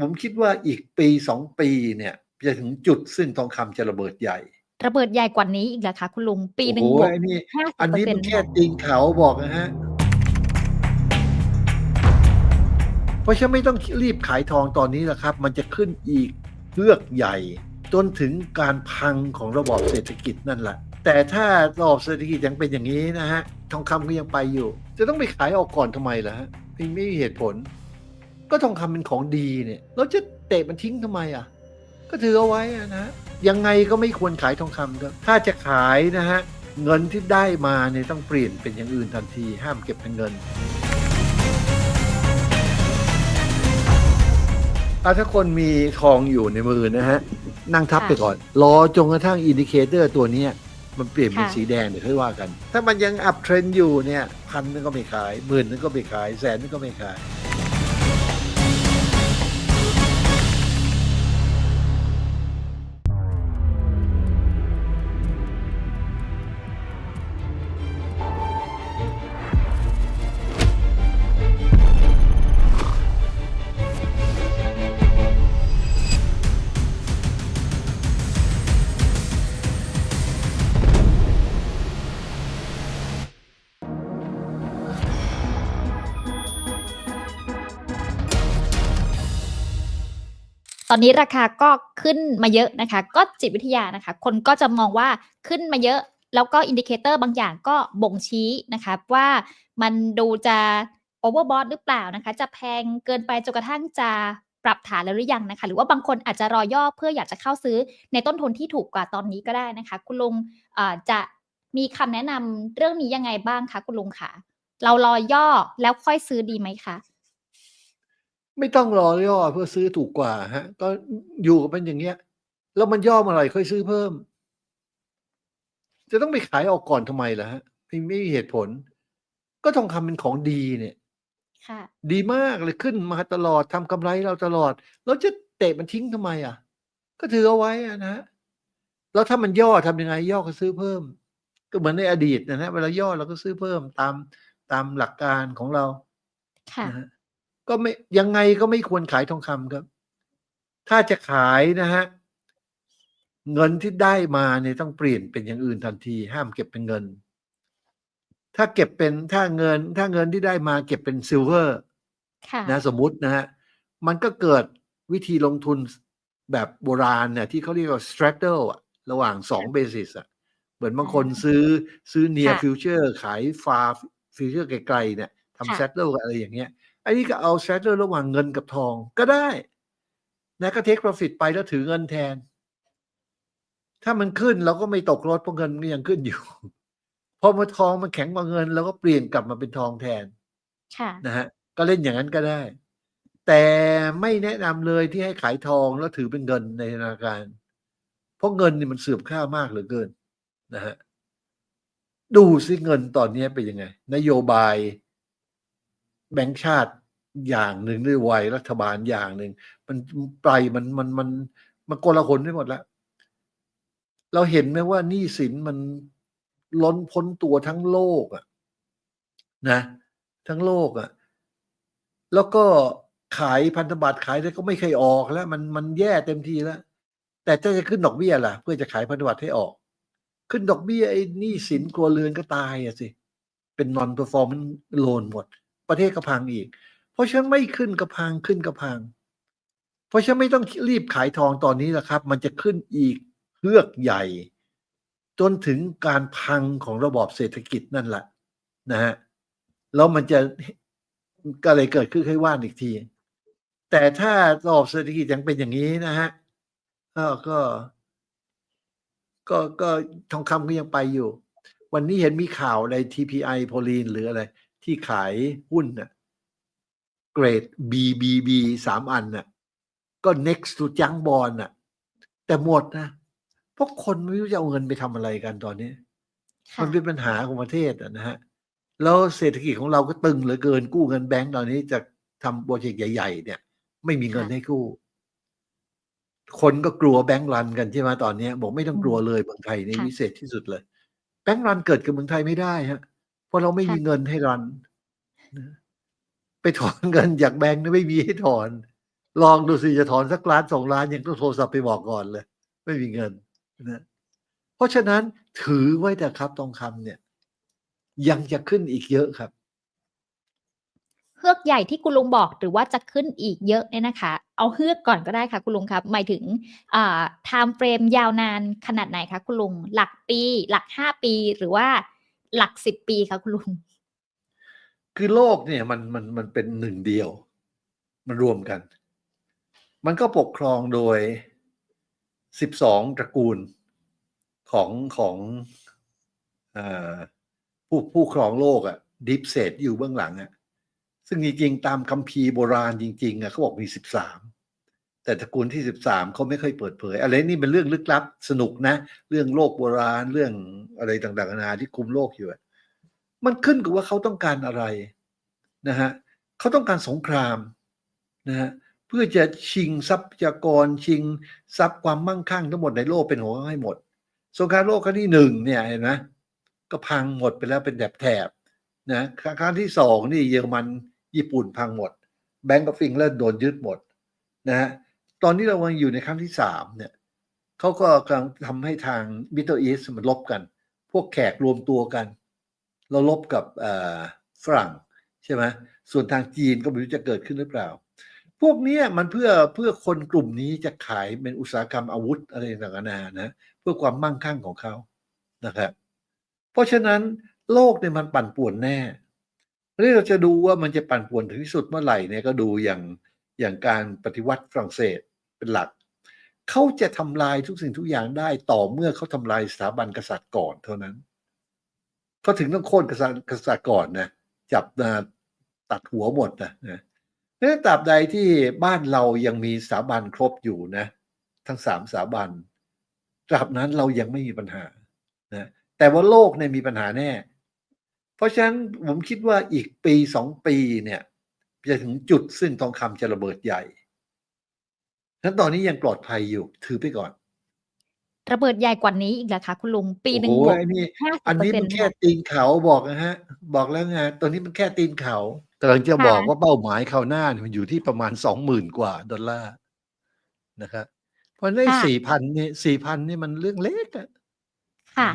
ผมคิดว่าอีกปีสองปีเนี่ย จะถึงจุดซึ่งทองคำจะระเบิดใหญ่ ระเบิดใหญ่กว่านี้อีกเหรอคะคุณลุงปีโอ้หนึ่งโหบวกไอ้นี่ห้าสิอับนเปอร์นี้เซ็นมันต์แค่ตีนเขาบอกนะฮะเพราะฉะนั้นไม่ต้องรีบขายทองตอนนี้แหละครับ มันจะขึ้นอีกเลือกใหญ่ จนถึงการพังของระบอบเศรษฐกิจนั่นแหละ แต่ถ้าระบอบเศรษฐกิจยังเป็นอย่างนี้นะฮะทองคำก็ยังไปอยู่ จะต้องไปขายออกก่อนทำไมล่ะฮะไม่ไม่มีเหตุผล ก็ทองคำเป็นของดีเนี่ยเราจะเตะมันทิ้งทำไมอะ ก็ถือเอาไว้อะนะฮะยังไงก็ไม่ควรขายทองคำครับถ้าจะขายนะฮะเงินที่ได้มาเนี่ยต้องเปลี่ยนเป็นอย่างอื่นทันที ห้ามเก็บเป็นเงินเอาถ้าคนมีทองอยู่ในมือนะฮะ นั่งทับไปก่อน รอจนกระทั่งอินดิเคเตอร์ตัวเนี้ยมันเปลี่ยนเป็นสีแดงเดี๋ยวค่อยว่ากัน ถ้ามันยังอัพเทรนด์อยู่เนี่ย พันนึงก็ไม่ขายหมื่นนึงก็ไม่ขาย แสนนึงก็ไม่ขาย ตอนนี้ราคาก็ขึ้นมาเยอะนะคะ ก็จิตวิทยานะคะ คนก็จะมองว่าขึ้นมาเยอะ แล้วก็อินดิเคเตอร์บางอย่างก็บ่งชี้นะคะว่ามันดูจะโอเวอร์บอทหรือเปล่านะคะ จะแพงเกินไปจนกระทั่งจะปรับฐานแล้วหรือยังนะคะ หรือว่าบางคนอาจจะรอย่อเพื่ออยากจะเข้าซื้อในต้นทุนที่ถูกกว่าตอนนี้ก็ได้นะคะ คุณลุงจะมีคำแนะนำเรื่องนี้ยังไงบ้างคะคุณลุงคะเรารอย่อแล้วค่อยซื้อดีไหมคะ ไม่ต้องรอย่อเพื่อซื้อถูกกว่าฮะ ก็อยู่กับมันอย่างเงี้ย แล้วมันย่อเมาอะไรค่อยซื้อเพิ่ม จะต้องไปขายออกก่อนทำไมล่ะฮะไม่ไม่มีเหตุผล ก็ทองคำเป็นของดีเนี่ย ค่ะ ดีมากเลยขึ้นมาตลอดทำกำไรเราตลอดแล้วจะเตะมันทิ้งทำไมอะ ก็ถือเอาไว้อะนะแล้วถ้ามันย่อทำยังไง ย่อก็ซื้อเพิ่ม ก็เหมือนในอดีตนะฮะเวลาย่อเราก็ซื้อเพิ่มตามตามหลักการของเราค่ะนะฮะ ก็ไม่ยังไงก็ไม่ควรขายทองคำครับ ถ้าจะขายนะฮะเงินที่ได้มาเนี่ยต้องเปลี่ยนเป็นอย่างอื่นทันที ห้ามเก็บเป็นเงิน ถ้าเก็บเป็นถ้าเงิน ถ้าเงินที่ได้มาเก็บเป็นซิลเวอร์ค่ะนะสมมุตินะฮะมันก็เกิดวิธีลงทุนแบบโบราณเนี่ยที่เขาเรียกว่า straddle อะระหว่างสองเบสิสอะเหมือนบางคนซื้อซื้อ near ค่ะ future ขาย far future ไกลๆเนี่ยค่ะทำ straddle อะไรอย่างเงี้ย อันนี้ก็เอา straddle ระหว่างเงินกับทองก็ได้ นะก็ take profit ไปแล้วถือเงินแทน ถ้ามันขึ้นเราก็ไม่ตกรถเพราะเงินมันยังขึ้นอยู่พอมาทองมันแข็งกว่าเงินเราก็เปลี่ยนกลับมาเป็นทองแทนค่ะนะฮะก็เล่นอย่างนั้นก็ได้ แต่ไม่แนะนำเลยที่ให้ขายทองแล้วถือเป็นเงินในธนาคาร เพราะเงินนี่มันเสื่อมค่ามากเหลือเกินนะฮะดูสิเงินตอนนี้เป็นยังไง นโยบายแบงก์ชาติ อย่างหนึ่งด้วยวัยรัฐบาลอย่างหนึ่งมันไปมันมันมันมันโกลาหลไปหมดแล้วเราเห็นไหมว่าหนี้สินมันล้นพ้นตัวทั้งโลกอะนะ ทั้งโลกอะแล้วก็ขายพันธบัตรขายได้ก็ไม่เคยออกแล้ว มันมันแย่เต็มทีแล้ว แต่ถ้าจะขึ้นดอกเบี้ยล่ะ เพื่อจะขายพันธบัตรให้ออก ขึ้นดอกเบี้ยไอ้หนี้สินครัวเรือนก็ตายอะสิ เป็น non performance loan หมด ประเทศก็พังอีก เพราะฉะนั้นไม่ขึ้นก็พังขึ้นก็พัง เพราะฉะนั้นไม่ต้องรีบขายทองตอนนี้แหละครับ มันจะขึ้นอีกเลือกใหญ่ จนถึงการพังของระบอบเศรษฐกิจนั่นแหละนะฮะแล้วมันจะก็เลยเกิดขึ้นให้ว่านอีกที แต่ถ้าระบบเศรษฐกิจยังเป็นอย่างนี้นะฮะก็ ก็ก็ก็ทองคำก็ยังไปอยู่ วันนี้เห็นมีข่าวใน TPI โพลีนหรืออะไร ที่ขายหุ้นน่ะ เกรด BBB สามอันน่ะก็ next to junk bond น่ะ แต่หมดนะเพราะคนไม่รู้จะเอาเงินไปทำอะไรกันตอนนี้ ค่ะมันเป็นปัญหาของประเทศอะนะฮะ แล้วเศรษฐกิจของเราก็ตึงเหลือเกินกู้เงินแบงก์ตอนนี้จะทำโปรเจกต์ใหญ่ ๆ เนี่ย ไม่มีเงินค่ะให้กู้ คนก็กลัวแบงก์รันกันใช่ไหมตอนเนี้ยบอกไม่ต้องอืมกลัวเลยเมืองไทยนี่ค่ะ วิเศษที่สุดเลย แบงก์รันเกิดกับเมืองไทยไม่ได้ฮะเพราะเราไม่ค่ะมีเงินให้รันนะ ไปถอนเงินจากแบงก์นี่ไม่มีให้ถอน ลองดูสิจะถอนสักล้านสองล้านยังต้องโทรศัพท์ไปบอกก่อนเลย ไม่มีเงินนะเพราะฉะนั้นถือไว้แต่ครับทองคำเนี่ย ยังจะขึ้นอีกเยอะครับเฮือกใหญ่ที่คุณลุงบอกหรือว่าจะขึ้นอีกเยอะเนี่ยนะคะ เอาเฮือกก่อนก็ได้ค่ะ คุณลุงครับ หมายถึงอ่า time frame ยาวนานขนาดไหนคะคุณลุง หลักปี หลักห้าปีหรือว่าหลักสิบปีคะคุณลุง คือโลกเนี่ยมันมันมันเป็นหนึ่งเดียว มันรวมกัน มันก็ปกครองโดยสิบสองตระกูลของของอผู้ผู้ครองโลกอะดิฟเซตอยู่เบื้องหลังอะซึ่งจริงๆตามคัมภีร์โบราณจริงๆอะเขาบอกมีสิบสามแต่ตระกูลที่สิบสามเขาไม่ค่อยเปิดเผย อะไรนี่เป็นเรื่องลึกลับสนุกนะ เรื่องโลกโบราณเรื่องอะไรต่างๆนานาที่คุมโลกอยู่อะ มันขึ้นกับว่าเขาต้องการอะไรนะฮะเขาต้องการสงครามนะฮะเพื่อจะชิงทรัพยากรชิงทรัพย์ความมั่งคั่งทั้งหมดในโลกเป็นของเขาให้หมด สงครามโลกครั้งที่หนึ่งเนี่ยเห็นไหมก็พังหมดไปแล้วเป็นแถบแถบนะครั้งที่สองนี่เยอรมันญี่ปุ่นพังหมด แบงก์กับฟิงเลนโดนยึดหมดนะฮะตอนนี้เรากำลังอยู่ในครั้งที่สามเนี่ยเขาก็กำลังทำให้ทางมิ d เ l ิล a s t มันลบกัน พวกแขกรวมตัวกัน เราลบกับฝรั่งใช่ไหมส่วนทางจีนก็ไม่รู้จะเกิดขึ้นหรือเปล่า พวกนี้มันเพื่อเพื่อคนกลุ่มนี้จะขายเป็นอุตสาหกรรมอาวุธอะไรต่างๆนานะเพื่อความมั่งคั่งของเขานะครับเพราะฉะนั้นโลกเนี่ยมันปั่นป่วนแน่แล้วเราจะดูว่ามันจะปั่นป่วนถึงที่สุดเมื่อไหร่เนี่ยก็ดูอย่างอย่างการปฏิวัติฝรั่งเศสเป็นหลัก เขาจะทำลายทุกสิ่งทุกอย่างได้ต่อเมื่อเขาทำลายสถาบันกษัตริย์ก่อนเท่านั้น เขาถึงต้องโค่นกษัตริย์กษัตริย์ก่อนนะจับนะตัดหัวหมดนะนะนตราบใดที่บ้านเรายังมีสถาบันครบอยู่นะ ทั้งสามสถาบันตราบนั้นเรายังไม่มีปัญหานะแต่ว่าโลกเนี่ยมีปัญหาแน่ เพราะฉะนั้นผมคิดว่าอีกปีสองปีเนี่ยจะถึงจุดซึ่งทองคำจะระเบิดใหญ่ฉะนั้นตอนนี้ยังปลอดภัยอยู่ถือไปก่อน ระเบิดใหญ่กว่านี้อีกเหรอคะคุณลุง ปีหนึ่งโอ้โหบวกไอ้นี่ห้าสิอับนเปอร์นี้เซ็นมันต์แค่ตีนเขาบอกนะฮะ บอกแล้วไงตัวนี้มันแค่ตีนเขากำลังจะบอกว่าเป้าหมายเขาวหน้าเนี่ยมันอยู่ที่ประมาณสองหมื่นกว่าดอลลาร์นะครับเพราะในสี่พันนี่สี่พันนี่มันเรื่องเล็กอะค่ะ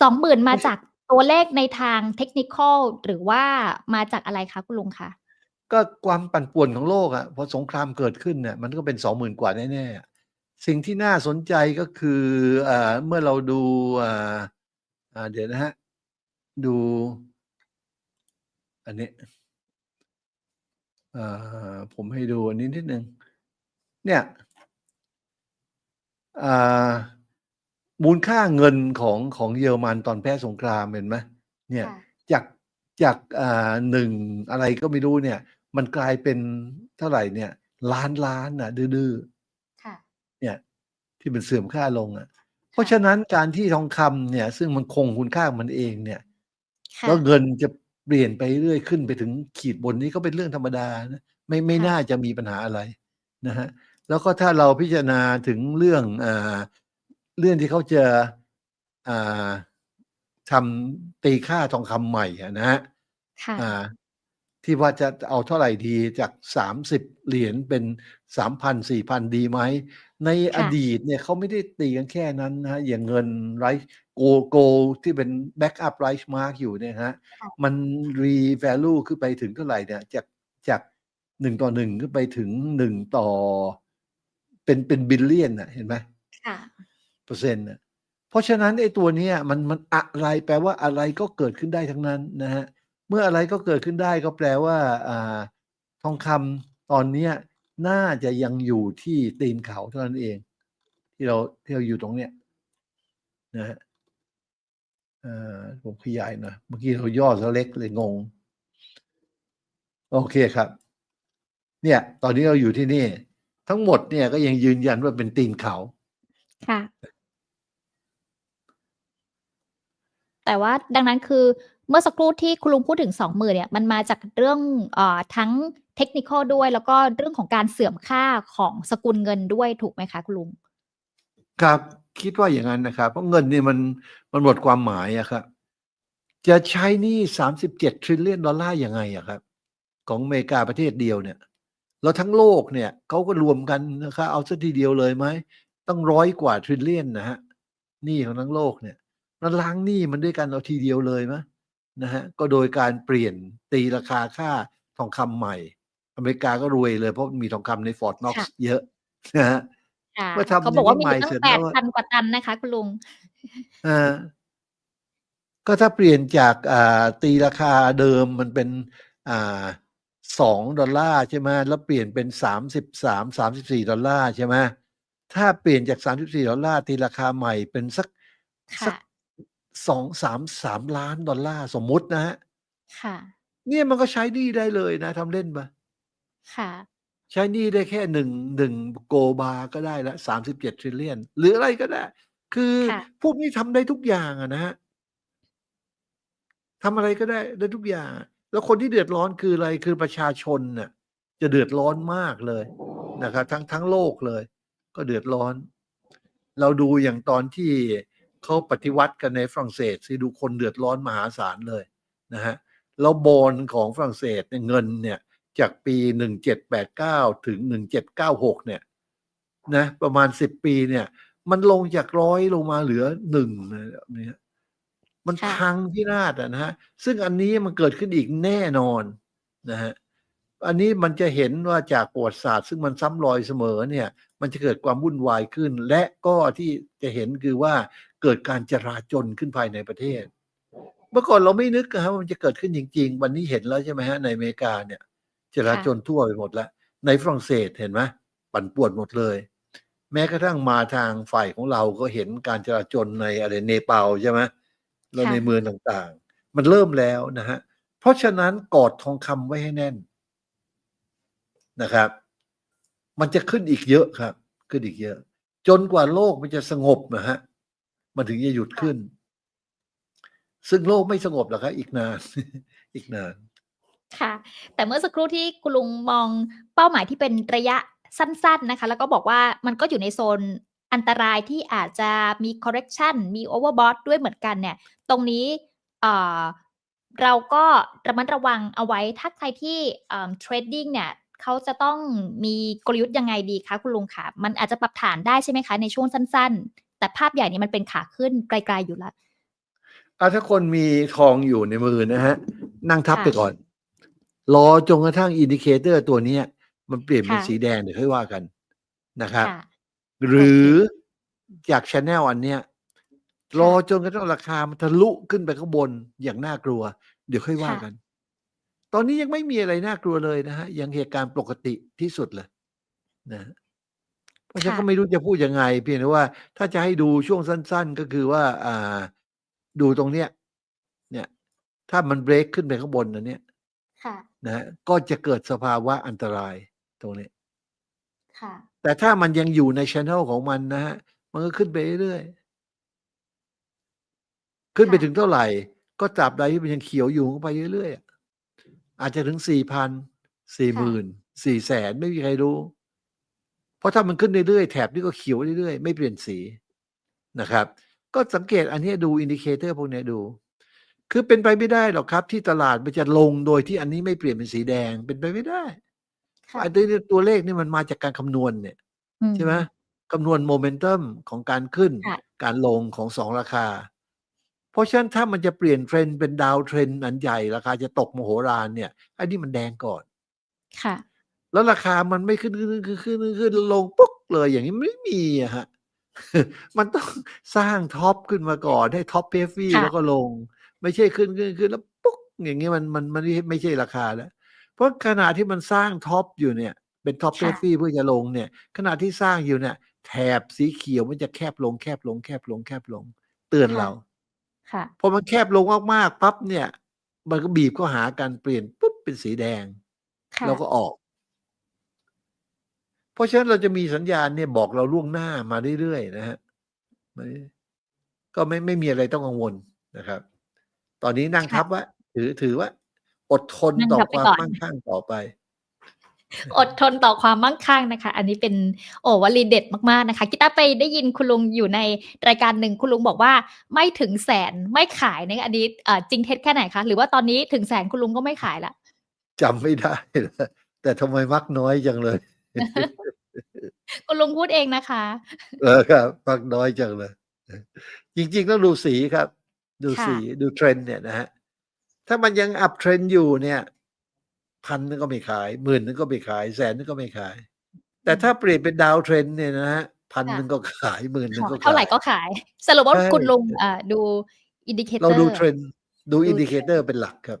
สองหมื่นมาจากตัวเลขในทางเทคนิคอลหรือว่ามาจากอะไรคะคุณลุงคะก็ความปั่นป่วนของโลกอะพอสงครามเกิดขึ้นเนี่ยมันก็เป็นสองหมื่นกว่าแน่ๆ สิ่งที่น่าสนใจก็คืออ่าเมื่อเราดูอ่าอ่าเดี๋ยวนะฮะ ดู อันนี้อ่าผมให้ดูอันนี้นิดนึง เนี่ยอ่ามูลค่าเงินของของเยอรมันตอนแพ้สงครามเห็นไหมเนี่ยค่ะจากจากอ่าหนึ่งอะไรก็ไม่รู้เนี่ย มันกลายเป็นเท่าไหร่เนี่ย ล้านล้านอะดื้อค่ะๆ เนี่ยที่มันเสื่อมค่าลงอะ เพราะฉะนั้นการที่ทองคำเนี่ย ซึ่งมันคงคุณค่าของมันเองเนี่ยค่ะแล้วเงินจะเปลี่ยนไปเรื่อยขึ้นไปถึงขีดบนนี้ก็เป็นเรื่องธรรมดานะไม่ไม่ค่ะน่าจะมีปัญหาอะไรนะฮะแล้วก็ถ้าเราพิจารณาถึงเรื่องอ่าเรื่องที่เขาจะอ่าทำตีค่าทองคำใหม่อะนะฮะค่ะอ่า ที่ว่าจะเอาเท่าไหร่ดีจากสามสิบเหรียญเป็นสามพันสี่พันดีไหม ในอค่ะ ดีตเนี่ยเขาไม่ได้ตีกันแค่นั้นนะฮะอย่างเงินไร โก โกที่เป็นแบ็กอัพไรท์มาร์กอยู่เนี่ยฮะค่ะ มันรีแวลูขึ้นไปถึงเท่าไหร่เนี่ย จาก จากหนึ่งต่อหนึ่งขึ้นไปถึงหนึ่งต่อเป็น เป็นบิลเลียนอะ เห็นไหม ค่ะ เปอร์เซ็นต์น่ะ เพราะฉะนั้นไอ้ตัวเนี้ยมัน มันอะไร แปลว่าอะไรก็เกิดขึ้นได้ทั้งนั้นนะฮะเมื่ออะไรก็เกิดขึ้นได้ ก็แปลว่า อ่า ทองคำตอนเนี้ย น่าจะยังอยู่ที่ตีนเขาเท่านั้นเอง ที่เราที่เราอยู่ตรงเนี้ยนะฮะผมขยายหนะเมื่อกี้เราย่อซะเล็กเลยงง โอเคครับ เนี่ย ตอนนี้เราอยู่ที่นี่ ทั้งหมดเนี่ยก็ยังยืนยันว่าเป็นตีนเขา ค่ะ แต่ว่าดังนั้นคือเมื่อสักครู่ที่คุณลุงพูดถึงสองหมื่นเนี่ย มันมาจากเรื่องอ่อทั้ง เทคนิคด้วย แล้วก็เรื่องของการเสื่อมค่าของสกุลเงินด้วยถูกไหมคะคุณลุง ครับคิดว่าอย่างนั้นนะครับ เพราะเงินนี่มันมันหมดความหมายอะครับ จะใช้หนี่สามสิบเจ็ดทริลเลียนดอลลาร์ยังไงอะครับ ของอเมริกาประเทศเดียวเนี่ย แล้วทั้งโลกเนี่ยเขาก็รวมกันนะครับเอาซะทีเดียวเลยไหมต้องร้อยกว่าทริลเลียนนะฮะหนี้ของทั้งโลกเนี่ยมันล้างหนี้มันด้วยกันเอาทีเดียวเลยไหมนะฮะก็โดยการเปลี่ยนตีราคาค่าทองคำใหม่ อเมริกาก็รวยเลยเพราะมีทองคำในฟอร์ดน็อกค่ะซ์เยอะนะฮะค่ะเมื่อทำเขาบอกว่าอย่างมีนี้ตั้ใหม่เสร็งจแปแล้ดวอะพันกว่าตันนะคะ คุณลุงอ่าก็ถ้าเปลี่ยนจากอ่าตีราคาเดิมมันเป็นอ่าสองดอลลาร์ใช่ไหมแล้วเปลี่ยนเป็นสามสิบสามสามสิบสี่ดอลลาร์ใช่ไหมถ้าเปลี่ยนจากสามสิบสี่ดอลลาร์ตีราคาใหม่เป็นสักสักค่ะสองสามสามล้านดอลลาร์สมมุตินะฮะ ค่ะ เนี่ยมันก็ใช้หนี้ได้เลยนะทำเล่นปะ ค่ะ ใช้หนี้ได้แค่หนึ่งหนึ่งโกบาก็ได้ละสามสิบเจ็ดทริลเลียน หรืออะไรก็ได้ คือค่ะ พวกนี้ทำได้ทุกอย่างอะนะฮะ ทำอะไรก็ได้ได้ทุกอย่าง แล้วคนที่เดือดร้อนคืออะไรคือประชาชนน่ะ จะเดือดร้อนมากเลยนะครับทั้งทั้งโลกเลย ก็เดือดร้อน เราดูอย่างตอนที่เขาปฏิวัติกันในฝรั่งเศสที่ดูคนเดือดร้อนมหาศาลเลยนะฮะแล้วบอลของฝรั่งเศสเนี่ยเงินเนี่ย จากปีหนึ่งเจ็ดแปดเก้าถึงหนึ่งเจ็ดเก้าหกเนี่ยนะประมาณสิบปีเนี่ย มันลงจากร้อยลงมาเหลือหนึ่งนะแบบเนี้ยมันค่ะพังพินาศอะนะฮะ ซึ่งอันนี้มันเกิดขึ้นอีกแน่นอนนะฮะอันนี้มันจะเห็นว่าจากประวัติศาสตร์ ซึ่งมันซ้ำรอยเสมอเนี่ย มันจะเกิดความวุ่นวายขึ้น และก็ที่จะเห็นคือว่าเกิดการจราจนขึ้นภายในประเทศ เมื่อก่อนเราไม่นึกนะฮะว่ามันจะเกิดขึ้นจริง ๆ วันนี้เห็นแล้วใช่ไหมฮะในอเมริกาเนี่ย จราจนทั่วไปหมดแล้ว ในฝรั่งเศสเห็นไหมปั่นป่วนหมดเลย แม้กระทั่งมาทางฝ่ายของเราก็เห็นการจราจนในอะไรเนปาลใช่ไหมแล้วค่ะในเมืองต่างๆ มันเริ่มแล้วนะฮะ เพราะฉะนั้นกอดทองคำไว้ให้แน่นนะครับ มันจะขึ้นอีกเยอะครับ ขึ้นอีกเยอะ จนกว่าโลกมันจะสงบนะฮะ มันถึงจะหยุดขึ้น ซึ่งโลกไม่สงบหรอกครับอีกนาน อีกนาน ค่ะ แต่เมื่อสักครู่ที่คุณลุงมองเป้าหมายที่เป็นระยะสั้น ๆนะคะ แล้วก็บอกว่ามันก็อยู่ในโซนอันตรายที่อาจจะมี correction มี overbought ด้วยเหมือนกันเนี่ย ตรงนี้เอ่อเราก็ระมัดระวังเอาไว้ ถ้าใครที่เอ่อ trading เนี่ยเขาจะต้องมีกลยุทธ์ยังไงดีคะคุณลุงคะมันอาจจะปรับฐานได้ใช่ไหมคะ ในช่วงสั้น ๆ แต่ภาพใหญ่นี้มันเป็นขาขึ้นไกลๆอยู่แล้วอะถ้าคนมีทองอยู่ในมือนะฮะ นั่งทับค่ะไปก่อน รอจนกระทั่งอินดิเคเตอร์ตัวเนี้ยมันเปลี่ยนเป็นค่ะสีแดงเดี๋ยวค่อยว่ากันนะครับค่ะหรือจากชแนลอันเนี้ยรอจนกระทั่งราคามันทะลุขึ้นไปข้างบนอย่างน่ากลัว เดี๋ยวค่อยว่าค่ะกัน ตอนนี้ยังไม่มีอะไรน่ากลัวเลยนะฮะ ยังเหตุการณ์ปกติที่สุดเลยนะฮะเพราะฉะนั้นค่ะก็ไม่รู้จะพูดยังไง เพียงแต่ว่าถ้าจะให้ดูช่วงสั้น ๆ ก็คือว่า อ่า ดูตรงเนี้ย เนี่ย ถ้ามันเบรกขึ้นไปข้างบนนะเนี่ยค่ะ นะฮะก็จะเกิดสภาวะอันตรายตรงนี้ค่ะ แต่ถ้ามันยังอยู่ในช anel ของมันนะฮะ มันก็ขึ้นไปเรื่อยๆขึ้นไปค่ะถึงเท่าไหร่ ก็ตราบใดที่มันยังเขียวอยู่ก็ไปเรื่อยๆอะอาจจะถึงสี่พันสี่หมื่นสี่แสนไม่มีใครรู้ เพราะถ้ามันขึ้นเรื่อยๆแถบนี้ก็เขียวเรื่อยๆไม่เปลี่ยนสีนะครับ ก็สังเกตอันเนี้ยดูอินดิเคเตอร์พวกเนี้ยดู คือเป็นไปไม่ได้หรอกครับ ที่ตลาดมันจะลงโดยที่อันนี้ไม่เปลี่ยนเป็นสีแดงเป็นไปไม่ได้ค่ะไอ้ตัวนี้ตัวเลขนี่มันมาจากการคำนวณเนี่ยอืใช่ไหมคำนวณโมเมนตัมของการขึ้นค่ะการลงของสองราคา เพราะฉะนั้นถ้ามันจะเปลี่ยนเทรนด์เป็นดาวเทรนด์อันใหญ่ ราคาจะตกมโหฬารเนี่ยไอ้นี่มันแดงก่อน ค่ะ แล้วราคามันไม่ขึ้นขึ้นขึ้นขึ้นขึ้นขึ้นลงปุ๊กเลยอย่างนี้ไม่มีอะฮะมันต้องสร้างท็อปขึ้นมาก่อนให้ท็อปเพฟฟี่ค่ะแล้วก็ลง ไม่ใช่ขึ้นขึ้นขึ้นแล้วปุ๊กอย่างนี้มันมันมันไม่ไม่ใช่ราคาแล้ว เพราะขณะที่มันสร้างท็อปอยู่เนี่ย เป็นท็อปเพค่ะฟฟี่เพื่อจะลงเนี่ย ขณะที่สร้างอยู่เนี่ย แถบสีเขียวมันจะแคบลงแคบลงแคบลงแคบลง เตือนค่ะเรา ค่ะพอมันแคบลงมากๆปั๊บเนี่ย มันก็บีบเข้าหากันเปลี่ยนปุ๊บเป็นสีแดงค่ะแล้วก็ออก เพราะฉะนั้นเราจะมีสัญญาณเนี่ยบอกเราล่วงหน้ามาเรื่อยๆนะฮะไม่ก็ไม่ไม่มีอะไรต้องกังวลนะครับ ตอนนี้นั่งค่ะทับว่า ถือถือว่า อดทนนั่งต่อทับคไปวามก่อนมั่งคั่งต่อไป อดทนต่อความมั่งคั่งนะคะ อันนี้เป็นโอ้วลีเด็ดมากๆนะคะกีตาร์ไปได้ยินคุณลุงอยู่ในรายการหนึ่งคุณลุงบอกว่า ไม่ถึงแสนไม่ขายนะอันนี้เอ่อจริงเท็จแค่ไหนคะหรือว่าตอนนี้ถึงแสนคุณลุงก็ไม่ขายละจำไม่ได้แล้วแต่ทำไมมักน้อยจังเลยคุณลุงพูดเองนะคะ เออครับ มักน้อยจังเลย จริงๆต้องดูสีครับ ดูค่ะ สีดูเทรนด์เนี่ยนะฮะ ถ้ามันยังอัพเทรนด์อยู่เนี่ยพันนึงก็ไม่ขายหมื่นนึงก็ไม่ขาย แสนนึงก็ไม่ขาย แต่ถ้าเปลี่ยนเป็นดาวเทรนด์เนี่ยนะฮะพันนึงก็ขายหมื่นนึงก็ขายเท่าไหร่ก็ขาย สรุปว่าใช่ คุณลุงอ่าดูอินดิเคเตอเราร์ดูเทรนด์ดูอินดิเคเตอร์เป็นหลักครับ